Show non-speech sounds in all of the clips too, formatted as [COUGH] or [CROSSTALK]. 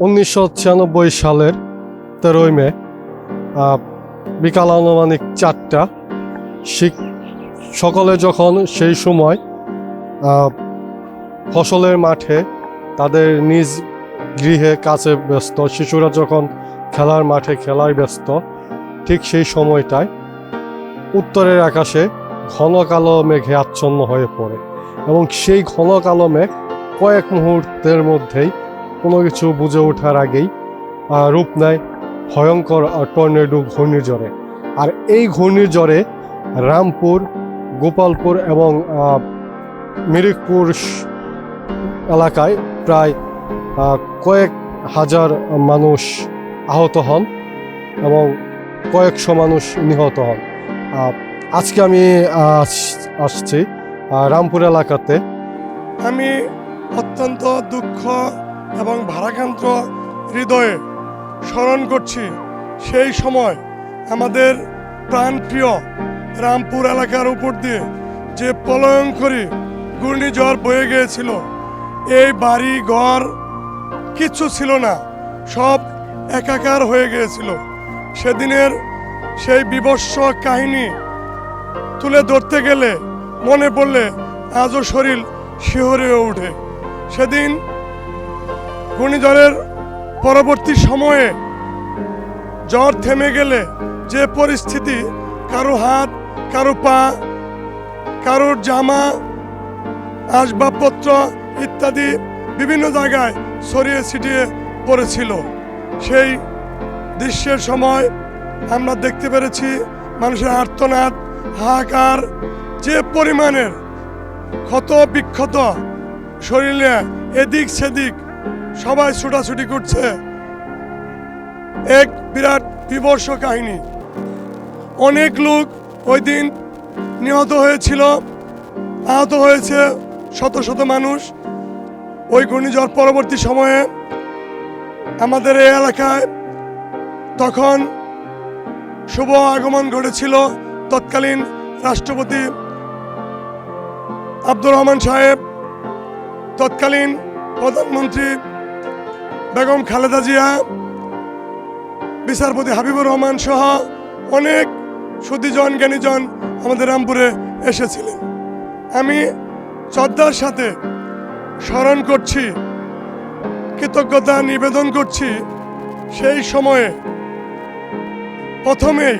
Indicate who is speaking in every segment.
Speaker 1: উনিশশো ছিয়ানব্বই সালের তেরোই মে বিকাল আনুমানিক চারটা সকলে যখন সেই সময় ফসলের মাঠে তাদের নিজ গৃহে কাছে ব্যস্ত, শিশুরা যখন খেলার মাঠে খেলায় ব্যস্ত, ঠিক সেই সময়টায় উত্তরের আকাশে ঘন কালো মেঘে আচ্ছন্ন হয়ে পড়ে এবং সেই ঘন কালো মেঘ কয়েক মুহূর্তের মধ্যেই কোনো কিছু বুঝে ওঠার আগেই রূপ নেয় ভয়ঙ্কর টর্নেডো ঘূর্ণিঝড়ে আর এই ঘূর্ণিঝড়ে রামপুর, গোপালপুর এবং মিরিকপুর এলাকায় প্রায় কয়েক হাজার মানুষ আহত হন এবং কয়েকশো মানুষ নিহত হন। আজকে আমি আস- আসছি রামপুর এলাকাতে।
Speaker 2: আমি অত্যন্ত দুঃখ এবং ভারাক্রান্ত হৃদয়ে স্মরণ করছি সেই সময় আমাদের প্রাণপ্রিয় রামপুর এলাকার উপর দিয়ে যে প্রলয়ঙ্করী ঘূর্ণিঝড় বয়ে গিয়েছিল, এই বাড়ি, ঘর কিচ্ছু ছিল না, সব একাকার হয়ে গিয়েছিল। সেদিনের সেই বিবস্ব কাহিনী তুলে ধরতে গেলে মনে পড়লে আজও শরীর শিহরে ওঠে। সেদিন ঘূর্ণিঝড়ের পরবর্তী সময়ে জ্বর থেমে গেলে যে পরিস্থিতি, কারও হাত, কারও পা, কারোর জামা, আসবাবপত্র ইত্যাদি বিভিন্ন জায়গায় ছড়িয়ে ছিটিয়ে পড়েছিল। সেই দৃশ্যের সময় আমরা দেখতে পেরেছি মানুষের আর্তনাদ, হাহাকার, যে পরিমাণের ক্ষত বিক্ষত শরীরে এদিক সেদিক সবাই ছুটাছুটি করছে। এক বিরাট বিবর্ষ কাহিনী। অনেক লোক ওই দিন নিহত হয়েছিল, আহত হয়েছে শত শত মানুষ। ওই ঘূর্ণিঝড় পরবর্তী সময়ে আমাদের এই এলাকায় তখন শুভ আগমন ঘটেছিল। তৎকালীন রাষ্ট্রপতি আব্দুর রহমান সাহেব, তৎকালীন প্রধানমন্ত্রী বেগম খালেদা জিয়া, বিচারপতি হাবিবুর রহমান সহ অনেক সুদীজন জ্ঞানীজন আমাদের রামপুরে এসেছিলেন। আমি শ্রদ্ধার সাথে স্মরণ করছি, কৃতজ্ঞতা নিবেদন করছি সেই সময়ে প্রথমেই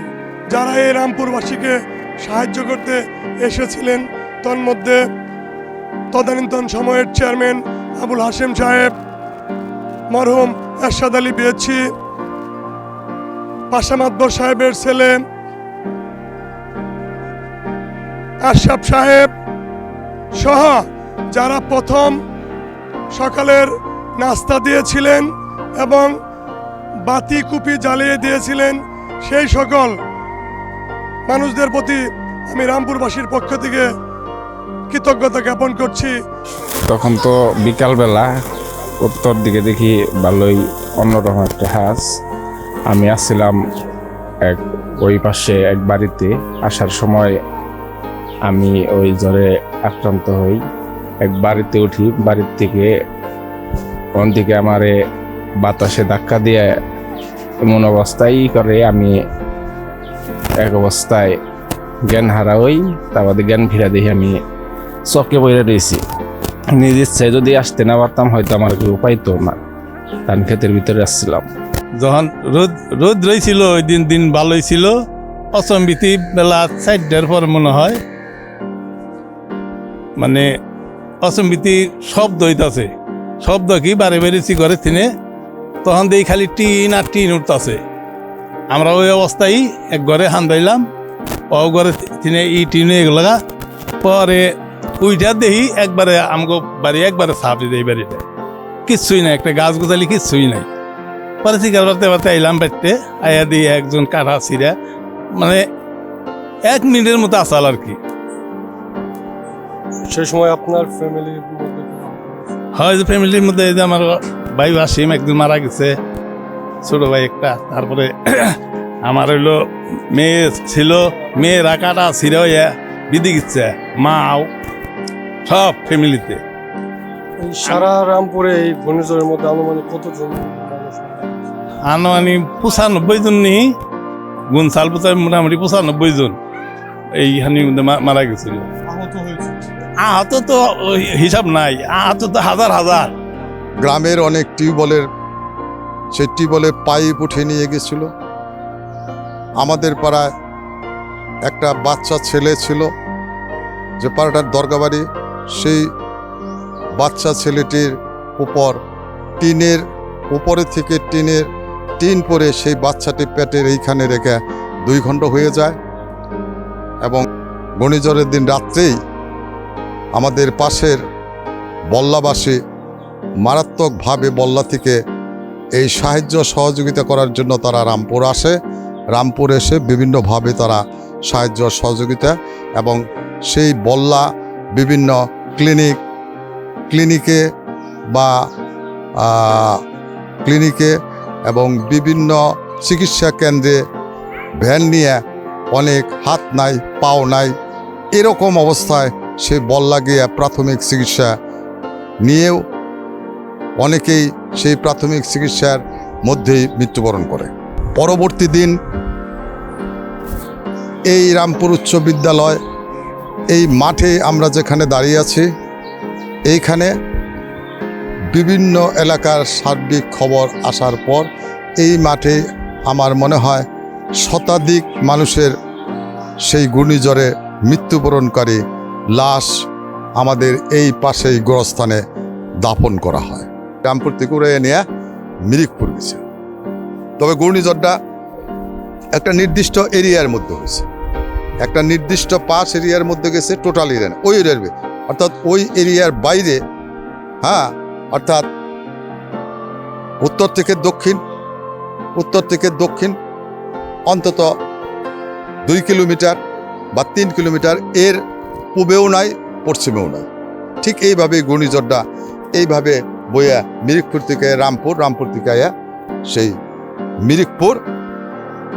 Speaker 2: যারা এই রামপুরবাসীকে সাহায্য করতে এসেছিলেন, তন্মধ্যে তদানীন্তন সময়ের চেয়ারম্যান আবুল হাশেম সাহেব মরহুম এরশাদ আলী বিয়েছি পাশামাদ্দর সাহেবের ছেলে আশরাফ সাহেব সহ যারা প্রথম সকালের নাস্তা দিয়েছিলেন এবং বাতি কুপি জ্বালিয়ে দিয়েছিলেন, সেই সকল মানুষদের প্রতি আমি রামপুরবাসীর পক্ষ থেকে কৃতজ্ঞতা জ্ঞাপন করছি।
Speaker 3: তখন তো বিকালবেলা উত্তর দিকে দেখি ভালোই অন্যরকম একটা হাঁস। আমি আসছিলাম এক, ওই পাশে এক বাড়িতে। আসার সময় আমি ওই জ্বরে আক্রান্ত হই। এক বাড়িতে উঠি, বাড়ির থেকে ওন থেকে আমারে বাতাসে ধাক্কা দিয়ে এমন অবস্থায় করে আমি এক অবস্থায় জ্ঞান হারা হই তারপরে জ্ঞান ফিরা দেখি আমি চকে বইরে রয়েছি। নিজ ইচ্ছায় যদি আসতে না পারতাম, হয়তো আমার কেউ পাইতো না। ধান ক্ষেতের ভিতরে আসছিলাম।
Speaker 4: যখন রোদ রোদ রয়েছিল ওই দিন দিন ভালোই ছিল। অসম্বিতি বেলা চারটার পর মনে হয়। মানে অসম্বিতি শব্দ হইতাছে। শব্দ কি? বারে বেড়েছি ঘরে তিনে তখন দেখি খালি টিন আর টিন উঠতাছে। আমরা ওই অবস্থায় এক ঘরে হান্দাইলাম ও ঘরে তিনে ই টিনে এগুলা পরে উইটা দেখি একবারে আমগো বাড়ি একবারে সাপড়ি দেয় বাড়িটা কিচ্ছুই নাই একটা গাছ গোছালি কিচ্ছুই নাই। পরে শিকার করতে করতে আইলাম বাড়িতে আয়া দিয়ে একজন কাঠা ছিঁড়া মানে এক মিনিটের মতো আসাল আর কি।
Speaker 1: সেই সময় আপনার ফ্যামিলির মধ্যে
Speaker 4: হয় যে ফ্যামিলির মধ্যে এই যে আমার ভাই আসিম একদিন মারা গেছে ছোট ভাই একটা তারপরে [CLEARS THROAT] আমার হইল মেয়ে ছিল মেয়েরা কাটা ছিঁড়া বিদি গেছে মাও সব ফ্যামিলিতে।
Speaker 1: সারা রামপুরে এই ঘূর্ণিঝড়ের মধ্যে আনুমানিক কতজন
Speaker 4: আনুমানিক পঁচানব্বই জন নি গুণ চাল পোচায় মোটামুটি পঁচানব্বই জন মা- মারা গেছিল। আহত তো ওই হিসাব নাই আহত তো হাজার হাজার।
Speaker 5: গ্রামের অনেক টিউবওয়েলের সেই টিউবওয়েলের পাইপ উঠে নিয়ে গেছিল। আমাদের পাড়ায় একটা বাচ্চা ছেলে ছিল যে পাড়াটার দরগাবাড়ি, সেই বাচ্চা ছেলেটির উপর, টিনের উপরে থেকে টিনের টিন পরে সেই বাচ্চাটি পেটের এইখানে রেখে দুই ঘণ্টা হয়ে যায় এবং ঘূর্ণিঝড়ের দিন রাত্রেই আমাদের পাশের বল্লাবাসী মারাত্মকভাবে বল্লা থেকে এই সাহায্য সহযোগিতা করার জন্য তারা রামপুর আসে। রামপুর এসে বিভিন্নভাবে তারা সাহায্য সহযোগিতা এবং সেই বল্লা বিভিন্ন ক্লিনিক, ক্লিনিকে বা ক্লিনিকে এবং বিভিন্ন চিকিৎসা কেন্দ্রে ভ্যান নিয়ে অনেক হাত নাই, পাও নাই, এরকম অবস্থায় সে বল্লা গিয়ে প্রাথমিক চিকিৎসা নিয়েও অনেকেই সেই প্রাথমিক চিকিৎসার মধ্যেই মৃত্যুবরণ করে। পরবর্তী দিন এই রামপুর উচ্চ বিদ্যালয় এই মাঠে আমরা যেখানে দাঁড়িয়ে আছি, এইখানে বিভিন্ন এলাকার সার্বিক খবর আসার পর এই মাঠে আমার মনে হয় শতাধিক মানুষের সেই ঘূর্ণিঝড়ে মৃত্যুবরণকারী লাশ আমাদের এই পাশেই গোরস্থানে দাপন করা হয়। রামপুর থেকে নিয়ে মিরিকপুর গেছে। তবে ঘূর্ণিঝড়টা একটা নির্দিষ্ট এরিয়ার মধ্যে হয়েছে। একটা নির্দিষ্ট পাশ এরিয়ার মধ্যে গেছে টোটাল এরিয়া ওই এরিয়ার অর্থাৎ ওই এরিয়ার বাইরে হ্যাঁ অর্থাৎ উত্তর থেকে দক্ষিণ, উত্তর থেকে দক্ষিণ, অন্তত দুই কিলোমিটার বা তিন কিলোমিটার এর পূবেও নাই, পশ্চিমেও নাই। ঠিক এইভাবে ঘূর্ণিঝড়টা এইভাবে বইয়া মিরিকপুর থেকে রামপুর রামপুর থেকে আয়া সেই মিরিকপুর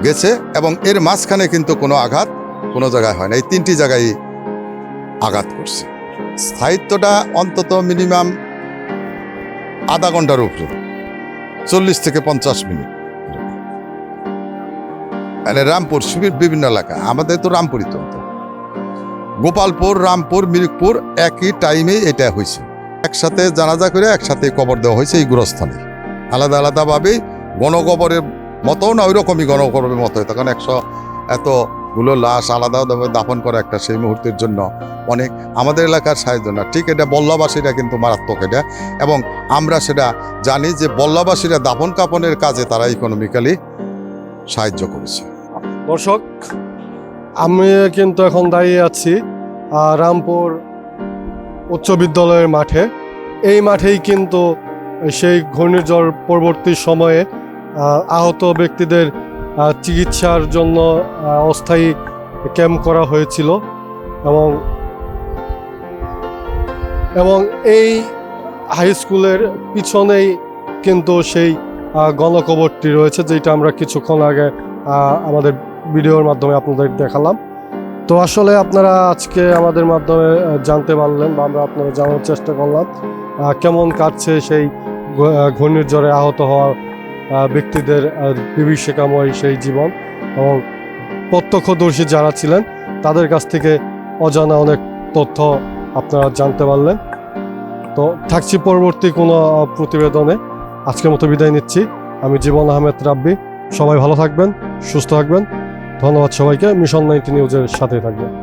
Speaker 5: গেছে এবং এর মাঝখানে কিন্তু কোনো আঘাত কোনো জায়গায় হয় না। এই তিনটি জায়গায় আঘাত করছে। স্থায়িত্বটা অন্তত মিনিমাম আধা ঘণ্টার উপরে। চল্লিশ থেকে পঞ্চাশ মিনিট। মানে রামপুর শিবির বিভিন্ন এলাকা। আমাদের তো রামপুরই তো। গোপালপুর, রামপুর, মিরিকপুর একই টাইমে এটা হয়েছে। একসাথে জানাজা করে একসাথে কবর দেওয়া হয়েছে এই গুরস্থানে। আলাদা আলাদাভাবেই গণকবরের মতো না ওই রকমই গণকবরের মতো তখন একশো এতগুলো লাশ আলাদাভাবে দাফন করা একটা সেই মুহূর্তের জন্য অনেক আমাদের এলাকার সাহায্য না। ঠিক এটা বল্লাবাসীরা কিন্তু মারাত্মক এটা। এবং আমরা সেটা জানি যে বল্লাবাসীরা দাফন কাপনের কাজে তারা ইকোনমিক্যালি সাহায্য করেছে।
Speaker 1: দর্শক, আমি কিন্তু এখন দাঁড়িয়ে আছি রামপুর উচ্চ বিদ্যালয়ের মাঠে। এই মাঠেই কিন্তু সেই ঘূর্ণিঝড় পরবর্তী সময়ে আহত ব্যক্তিদের চিকিৎসার জন্য অস্থায়ী ক্যাম্প করা হয়েছিল এবং এবং এই হাই স্কুলের পিছনেই কিন্তু সেই গণকবরটি রয়েছে, যেটা আমরা কিছুক্ষণ আগে আমাদের ভিডিওর মাধ্যমে আপনাদের দেখালাম। তো আসলে আপনারা আজকে আমাদের মাধ্যমে জানতে পারলেন বা আমরা আপনারা জানার চেষ্টা করলাম কেমন কাটছে সেই ঘূর্ণিঝড়ে আহত হওয়া ব্যক্তিদের বিভীষিকাময় সেই জীবন এবং প্রত্যক্ষদর্শী যারা ছিলেন, তাদের কাছ থেকে অজানা অনেক তথ্য আপনারা জানতে পারলেন। তো থাকছি পরবর্তী কোনো প্রতিবেদনে। আজকের মতো বিদায় নিচ্ছি। আমি জীবন আহমেদ রাব্বি। সবাই ভালো থাকবেন, সুস্থ থাকবেন। ধন্যবাদ সবাইকে। মিশন নাইনটি নিউজের সাথে থাকবেন।